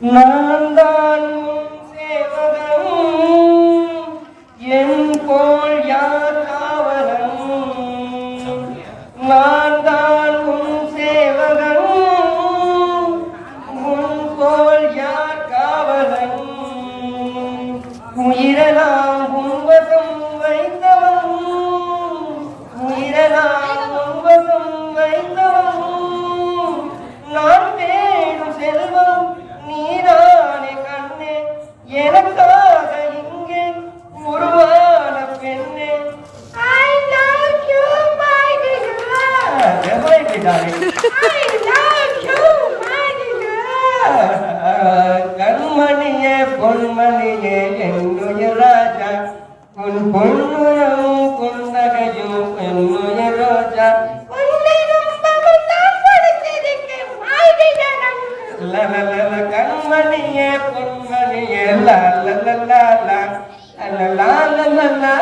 நான் தான் உன் என் போல் யார் காவலன் நான் தான் உன் சேவகன் உன் போல் யார் காவலன் உயிரெல்லாம் love you, my dear. கண்மணியே பொன்மணியே என்னுய ராஜா உன் பொன்னுரம் புன்னகையும் என்னுய ரோஜா உன்னை ரொம்ப முன்னால் கொடுத்ததுக்கு my dear நமக்கு. லலலல கண்மணியே பொன்மணியே லலலலலா லலலா